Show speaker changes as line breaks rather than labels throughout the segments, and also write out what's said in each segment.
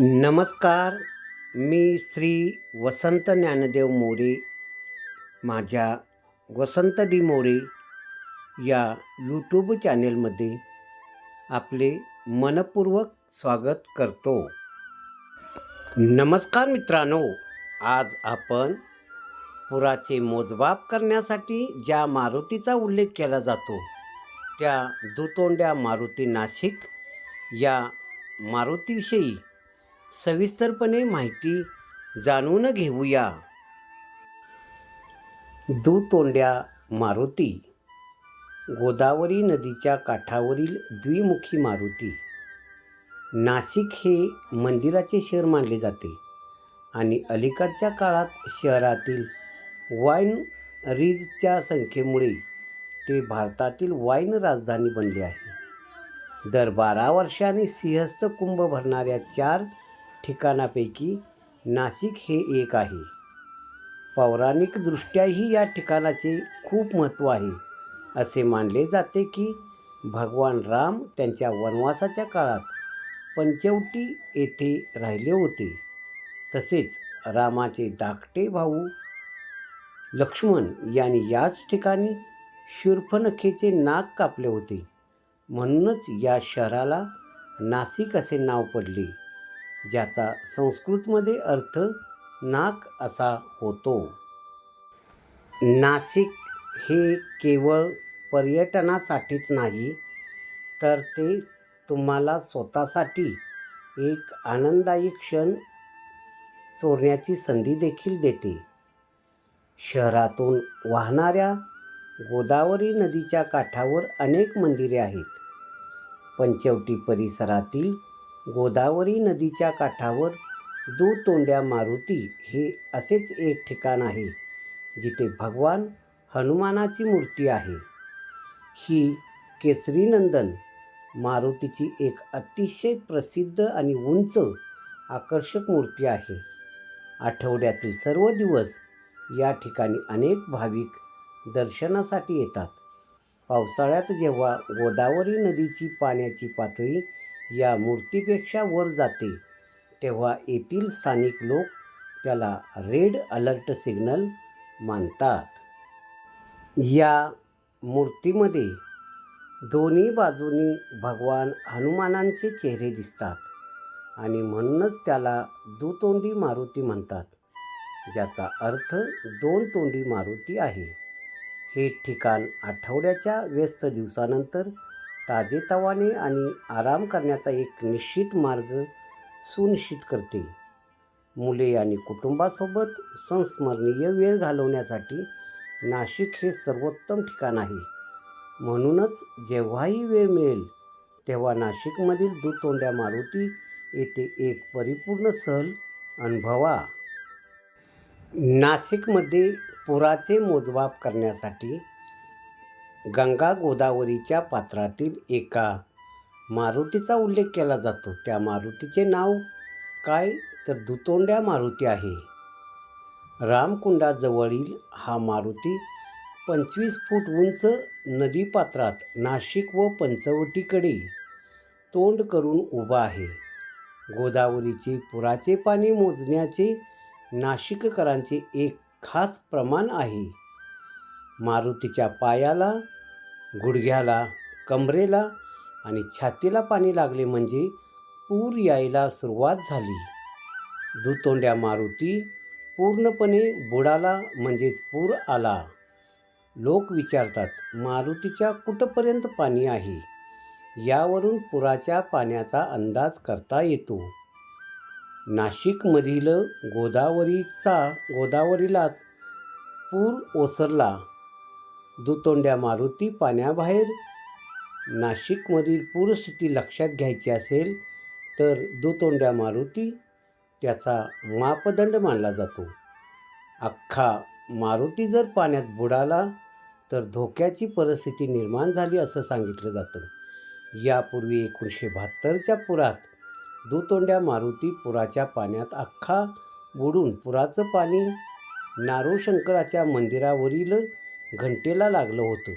नमस्कार मी श्री वसंत ज्ञानदेव मोरे माझ्या वसंत डी मोरे या यूट्यूब चॅनेलमध्ये आपले मनपूर्वक स्वागत करतो. नमस्कार मित्रांनो आज आपण पुराचे मोजमाप करण्यासाठी ज्या मारुतीचा उल्लेख केला जातो त्या दुतोंड्या मारुती नाशिक या मारुतीविषयी सविस्तरपणे माहिती जाणून घेऊया. दुतोंड्या मारुती. गोदावरी नदीच्या काठावरील द्विमुखी मारुती. नाशिक हे मंदिराचे शहर मानले जाते आणि अलीकडच्या काळात शहरातील वाईन रीजच्या संख्येमुळे ते भारतातील वाईन राजधानी बनले आहे. दर बारा वर्षांनी सिंहस्थ कुंभ भरणाऱ्या चार ठिकाणापैकी नाशिक हे एक आहे. पौराणिकदृष्ट्याही या ठिकाणाचे खूप महत्त्व आहे. असे मानले जाते की भगवान राम त्यांच्या वनवासाच्या काळात पंचवटी येथे राहिले होते. तसेच रामाचे धाकटे भाऊ लक्ष्मण यांनी याच ठिकाणी शूर्फनखेचे नाक कापले होते. म्हणूनच या शहराला नाशिक असे नाव पडले. ज्याचा संस्कृतमध्ये अर्थ नाक असा होतो. नाशिक हे केवळ पर्यटनासाठीच नाही तर ते तुम्हाला स्वतःसाठी एक आनंददायी क्षण चोरण्याची संधी देखील देते. शहरातून वाहणाऱ्या गोदावरी नदीच्या काठावर अनेक मंदिरे आहेत. पंचवटी परिसरातील गोदावरी नदीच्या काठावर दुतोंड्या मारुती हे असेच एक ठिकाण आहे जिथे भगवान हनुमानाची मूर्ती आहे. ही केसरीनंदन मारुतीची एक अतिशय प्रसिद्ध आणि उंच आकर्षक मूर्ती आहे. आठवड्यातील सर्व दिवस या ठिकाणी अनेक भाविक दर्शनासाठी येतात. पावसाळ्यात जेव्हा गोदावरी नदीची पाण्याची पातळी या मूर्तीपेक्षा वर जाते. तेव्हा येथील स्थानिक लोक त्याला रेड अलर्ट सिग्नल मानतात. या मूर्तीमध्ये दोन्ही बाजूनी भगवान हनुमानांचे चेहरे दिसतात आणि म्हणूनच त्याला दुतोंडी मारुती म्हणतात ज्याचा अर्थ दोन तोंडी मारुती आहे. हे ठिकाण आठवड्याच्या व्यस्त दिवसानंतर ताजेतवाने आणि आराम करण्याचा एक निश्चित मार्ग सुनिश्चित करते. मुले आणि कुटुंबासोबत संस्मरणीय वेळ घालवण्यासाठी नाशिक हे सर्वोत्तम ठिकाण आहे. म्हणूनच जेव्हाही वेळ मिळेल तेव्हा नाशिकमधील दुतोंड्या मारुती येथे एक परिपूर्ण सहल अनुभवा. नाशिकमध्ये पुराचे मोजमाप करण्यासाठी गंगा गोदावरीच्या पात्रातील एका. मारुतीचा उल्लेख केला जातो. त्या मारुतीचे नाव काय? तर दुतोंड्या मारुती आहे. रामकुंडाजवळील हा मारुती पंचवीस फूट उंच नदीपात्रात नाशिक व पंचवटीकडे तोंड करून उभा आहे. गोदावरीचे पुराचे पाणी मोजण्याचे नाशिककरांचे एक खास प्रमाण आहे. मारुतीच्या पायाला गुडघ्याला कमरेला आणि छातीला पाणी लागले म्हणजे पूर यायला सुरुवात झाली. दुतोंड्या मारुती पूर्णपणे बुडाला म्हणजेच पूर आला. लोक विचारतात मारुतीच्या कुठपर्यंत पाणी आहे? यावरून पुराच्या पाण्याचा अंदाज करता येतो. नाशिकमधील गोदावरीचा गोदावरीलाच पूर ओसरला. दुतोंड्या मारुती पाण्याबाहेर. नाशिकमधील पूरस्थिती लक्षात घ्यायची असेल तर दुतोंड्या मारुती त्याचा मापदंड मानला जातो. अख्खा मारुती जर पाण्यात बुडाला तर धोक्याची परिस्थिती निर्माण झाली असं सांगितलं जातं. यापूर्वी एकोणीसशे बहात्तरच्या पुरात दुतोंड्या मारुती पुराच्या पाण्यात अख्खा बुडून पुराचं पाणी नारोशंकराच्या मंदिरावरील घंटेला लागलं होतं.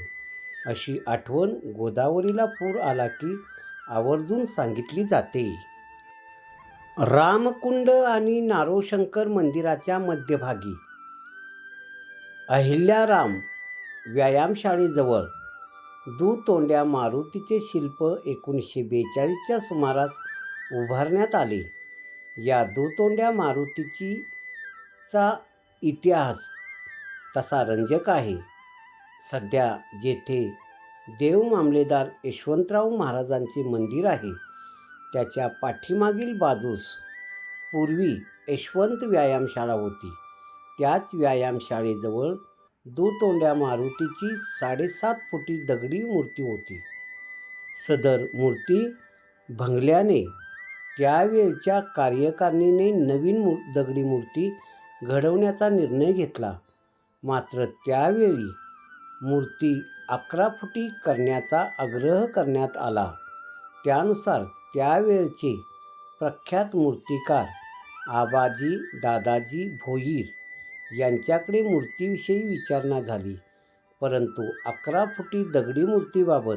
अशी आठवण गोदावरीला पूर आला की आवर्जून सांगितली जाते. रामकुंड आणि नारोशंकर मंदिराच्या मध्यभागी. अहिल्याराम व्यायामशाळेजवळ. दुतोंड्या मारुतीचे शिल्प एकोणीसशे बेचाळीसच्या सुमारास उभारण्यात आले. या दुतोंड्या मारुतीची चा इतिहास तसा रंजक आहे. सध्या जेथे देव मामलेदार यशवंतराव महाराजांचे मंदिर आहे त्याच्या पाठीमागील बाजूस पूर्वी यशवंत व्यायामशाळा होती. त्याच व्यायामशाळेजवळ दुतोंड्या मारुतीची साडेसात फुटी दगडी मूर्ती होती. सदर मूर्ती भंगल्याने त्यावेळच्या कार्यकारिणीने नवीन मू दगडी मूर्ती घडवण्याचा निर्णय घेतला. मात्र त्यावेळी मूर्ती अकरा फुटी करण्याचा आग्रह करण्यात आला. त्यानुसार त्यावेळचे प्रख्यात मूर्तिकार आबाजी दादाजी भोईर यांच्याकडे मूर्तीविषयी विचारणा झाली. परंतु अकरा फुटी दगडी मूर्तीबाबत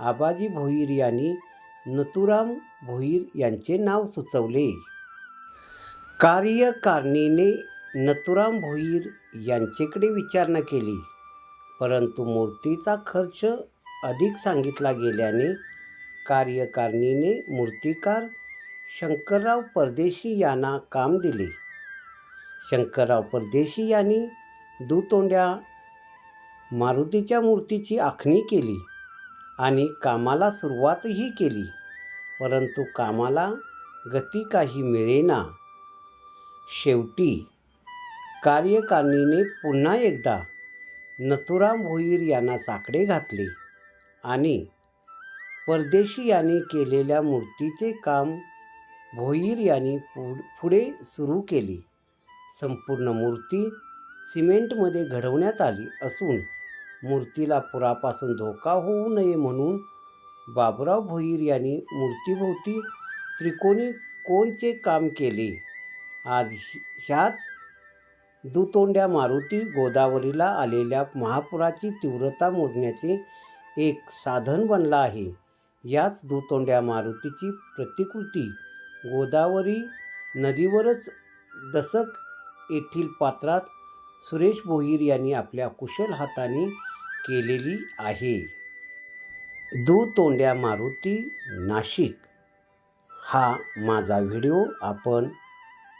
आबाजी भोईर यांनी नतुराम भोईर यांचे नाव सुचवले. कार्यकारणीने नतुराम भोईर यांचेकडे विचारणा केली. परंतु मूर्तीचा खर्च अधिक सांगितला गेल्याने कार्यकारिणीने मूर्तिकार शंकरराव परदेशी यांना काम दिले. शंकरराव परदेशी यांनी दुतोंड्या मारुतीच्या मूर्तीची आखणी केली आणि कामाला सुरुवातही केली परंतु कामाला गती काही मिळेना. शेवटी कार्यकारिणीने पुन्हा एकदा नथुराम भोईर यांना साकडे घातले आणि परदेशी यांनी केलेल्या मूर्तीचे काम भोईर यांनी पुढ पुढे सुरू केले. संपूर्ण मूर्ती सिमेंटमध्ये घडवण्यात आली असून मूर्तीला पुरापासून धोका होऊ नये म्हणून बाबराव भोईर यांनी मूर्तीभोवती त्रिकोणी कोणचे काम केले? आज ह्याच दुतोंड्या मारुती गोदावरीला आलेल्या महापुराची तीव्रता मोजण्याचे एक साधन बनला आहे. याच दुतोंड्या मारुतीची प्रतिकृती गोदावरी नदीवरच दसक येथील पात्रात सुरेश भोईर यांनी आपल्या कुशल हाताने केलेली आहे. दुतोंड्या मारुती नाशिक. हा माझा व्हिडिओ. आपण